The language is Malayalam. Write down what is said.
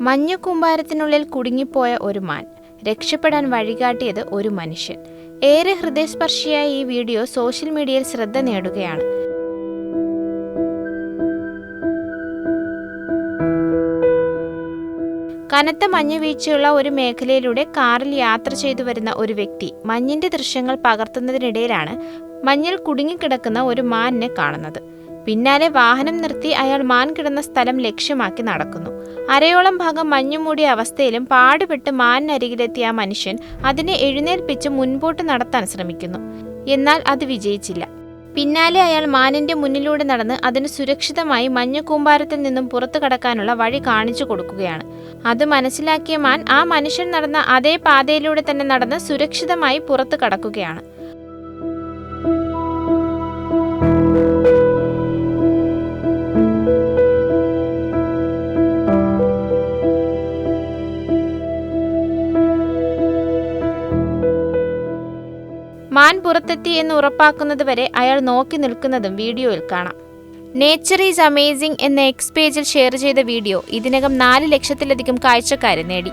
മഞ്ഞക്കൂമ്പാരത്തിനുള്ളിൽ കുടുങ്ങിപ്പോയ ഒരു മാൻ. രക്ഷപ്പെടാൻ വഴികാട്ടിയത് ഒരു മനുഷ്യൻ. ഏറെ ഹൃദയസ്പർശിയായ ഈ വീഡിയോ സോഷ്യൽ മീഡിയയിൽ ശ്രദ്ധ നേടുകയാണ്. കനത്ത മഞ്ഞ് വീഴ്ചയുള്ള ഒരു മേഖലയിലൂടെ കാറിൽ യാത്ര ചെയ്തു വരുന്ന ഒരു വ്യക്തി മഞ്ഞിന്റെ ദൃശ്യങ്ങൾ പകർത്തുന്നതിനിടയിലാണ് മഞ്ഞിൽ കുടുങ്ങിക്കിടക്കുന്ന ഒരു മാനിനെ കാണുന്നത്. പിന്നാലെ വാഹനം നിർത്തി അയാൾ മാൻ കിടന്ന സ്ഥലം ലക്ഷ്യമാക്കി നടക്കുന്നു. അരയോളം ഭാഗം മഞ്ഞുമൂടിയ അവസ്ഥയിലും പാടുപെട്ട് മാനിനരികിലെത്തിയ ആ മനുഷ്യൻ അതിനെ എഴുന്നേൽപ്പിച്ച് മുൻപോട്ട് നടത്താൻ ശ്രമിക്കുന്നു. എന്നാൽ അത് വിജയിച്ചില്ല. പിന്നാലെ അയാൾ മാനിന്റെ മുന്നിലൂടെ നടന്ന് അതിന് സുരക്ഷിതമായി മഞ്ഞക്കൂമ്പാരത്തിൽ നിന്നും പുറത്തു കടക്കാനുള്ള വഴി കാണിച്ചു കൊടുക്കുകയാണ്. അത് മനസ്സിലാക്കിയ മാൻ ആ മനുഷ്യൻ നടന്ന അതേ പാതയിലൂടെ തന്നെ നടന്ന് സുരക്ഷിതമായി പുറത്തു കടക്കുകയാണ്. മാൻ പുറത്തെത്തി എന്ന് ഉറപ്പാക്കുന്നതുവരെ അയാൾ നോക്കി നിൽക്കുന്നതും വീഡിയോയിൽ കാണാം നേച്ചർ ഈസ് അമേസിംഗ് എന്ന എക്സ് പേജിൽ ഷെയർ ചെയ്ത വീഡിയോ ഇതിനകം നാല് ലക്ഷത്തിലധികം കാഴ്ചക്കാരെ നേടി